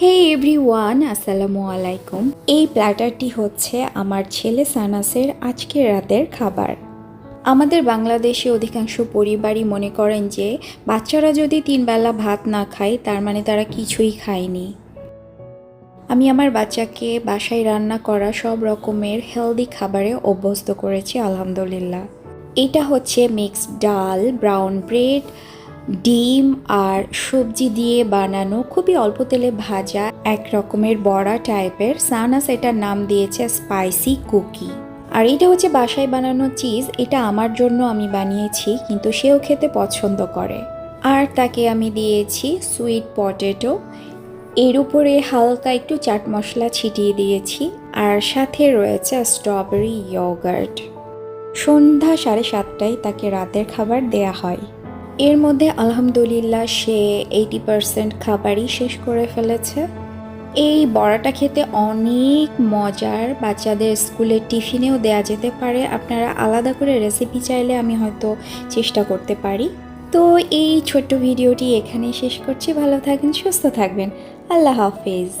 হে everyone আসসালামু আলাইকুম। এই প্ল্যাটারটি হচ্ছে আমার ছেলে সানাসের আজকের রাতের খাবার। আমাদের বাংলাদেশে অধিকাংশ পরিবারই মনে করেন যে, বাচ্চারা যদি তিনবেলা ভাত না খায়, তার মানে তারা কিছুই খায়নি। আমি আমার বাচ্চাকে বাসায় রান্না করা সব রকমের হেলদি খাবারে অভ্যস্ত করেছি, আলহামদুলিল্লাহ। এটা হচ্ছে মিক্সড ডাল ব্রাউন ব্রেড ডিম আর সবজি দিয়ে বানানো খুবই অল্প তেলে ভাজা এক রকমের বড়া টাইপের। সানাস এটার নাম দিয়েছে স্পাইসি কুকি। আর এটা হচ্ছে বাসায় বানানো চিজ, এটা আমার জন্য আমি বানিয়েছি, কিন্তু সেও খেতে পছন্দ করে। আর তাকে আমি দিয়েছি সুইট পটেটো। এর উপরে হালকা একটু চাট মশলা ছিটিয়ে দিয়েছি, আর সাথে রয়েছে স্ট্রবেরি ইয়োগার্ট। সন্ধ্যা সাড়ে সাতটায় তাকে রাতের খাবার দেয়া হয়। এর মধ্যে আলহামদুলিল্লাহ সে এইটি পারসেন্ট খাবারই শেষ করে ফেলেছে। এই বড়াটা খেতে অনেক মজার। বাচ্চাদের স্কুলের টিফিনেও দেয়া যেতে পারে। আপনারা আলাদা করে রেসিপি চাইলে আমি হয়তো চেষ্টা করতে পারি। তো এই ছোট্ট ভিডিওটি এখানেই শেষ করছি। ভালো থাকবেন, সুস্থ থাকবেন। আল্লাহ হাফেজ।